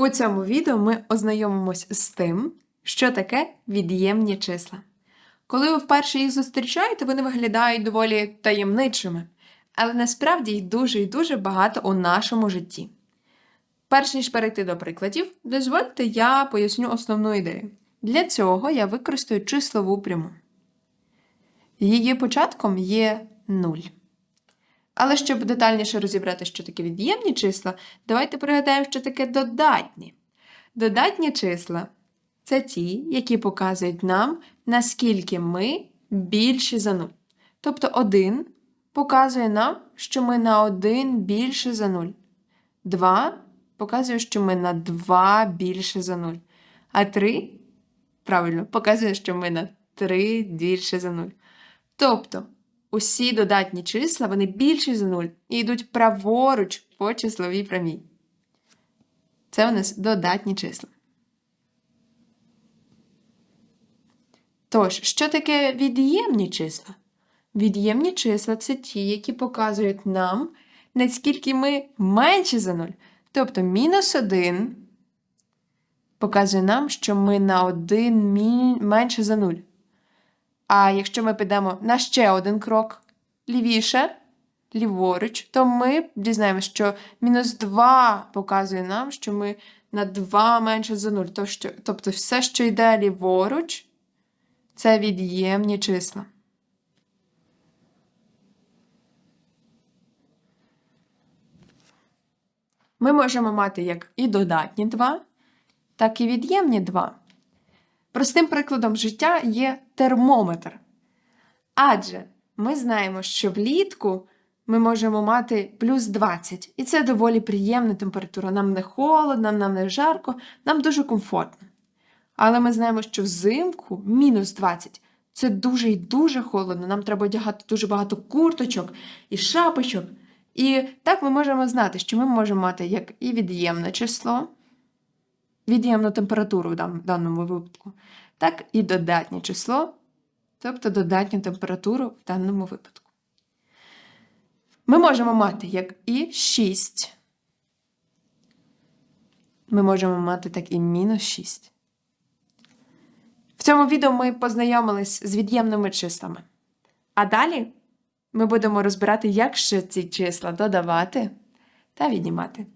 У цьому відео ми ознайомимось з тим, що таке від'ємні числа. Коли ви вперше їх зустрічаєте, вони виглядають доволі таємничими, але насправді їх дуже і дуже багато у нашому житті. Перш ніж перейти до прикладів, дозвольте я поясню основну ідею. Для цього я використаю числову пряму. Її початком є 0. Але щоб детальніше розібрати, що таке від'ємні числа, давайте пригадаємо, що таке додатні. Додатні числа це ті, які показують нам, наскільки ми більші за 0. Тобто 1 показує нам, що ми на 1 більше за 0. 2 показує, що ми на 2 більше за 0. А 3, правильно, показує, що ми на 3 більше за 0. Тобто, усі додатні числа вони більші за 0 і йдуть праворуч по числовій прямій. Це у нас додатні числа. Тож, що таке від'ємні числа? Від'ємні числа це ті, які показують нам, наскільки ми менші за 0. Тобто мінус 1 показує нам, що ми на 1 мі- менше за 0. А якщо ми підемо на ще один крок лівіше, ліворуч, то ми дізнаємося, що мінус 2 показує нам, що ми на 2 менше за 0. То що- Тобто все, що йде ліворуч, це від'ємні числа. Ми можемо мати як і додатні 2, так і від'ємні 2. Простим прикладом життя є термометр. Адже ми знаємо, що влітку ми можемо мати плюс 20, і це доволі приємна температура. Нам не холодно, нам не жарко, нам дуже комфортно. Але ми знаємо, що взимку мінус 20 це дуже і дуже холодно. Нам треба одягати дуже багато курточок і шапочок. І так ми можемо знати, що ми можемо мати як і від'ємне число, від'ємну температуру в даному випадку, так і додатнє число, тобто додатню температуру в даному випадку. Ми можемо мати як і 6. Ми можемо мати так і мінус 6. В цьому відео ми познайомились з від'ємними числами. А далі ми будемо розбирати, як ще ці числа додавати та віднімати.